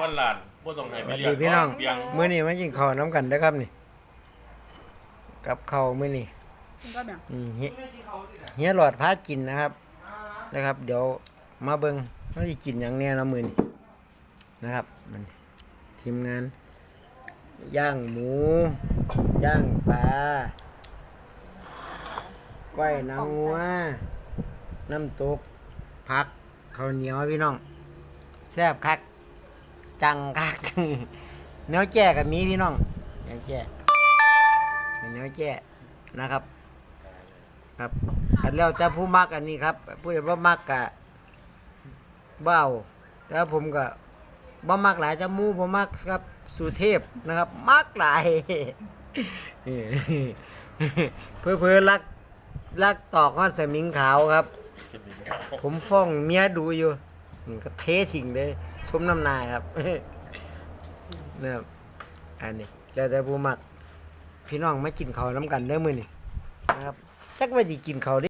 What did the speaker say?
วันหลานบ่ต้องให้สไปวัสเลี้ดียงพี่น้องเลี้ยงมื้อนี้มากินข้าวน้ำกันเด้อครับนี่ กับข้าวมื้อนี้มันก็แบบอืมเฮียเฮียหลอดพากินนะครับนะครับ เดี๋ยวมาเบิ่งว่าสิกินหยังแน่เนาะมื้อนี้นะครับมันทีมงาน ย่างหมู ย่างปลาก้อยนางงัวน้ำตกผักข้าวเหนียวพี่น้องแซ่บคัก จังคักเนื้อแก่กับมีพี่น้องเนื้อแก่เนื้อแก่นะครับ ครับอันแล้วจะผู้มักอันนี้ครับผู้ใดบ่ามักกะเบ้าแล้วผมก็บ่มักหลายจะมูบ่มักครับสุเทพนะครับ มักหลายเพื่อเพื่อรักรักตอกฮอดสมิงขาวครับ ผมฟ้องเมียดูอยู่ มันก็เททิ้งเลยสมน้ำหนายครับนะครับอันนี้แล้วแต่ผู้มัก พี่น้องมากินข้าวน้ำกันเด้อมือนี่นะครับจักว่าสิกินข้าวได้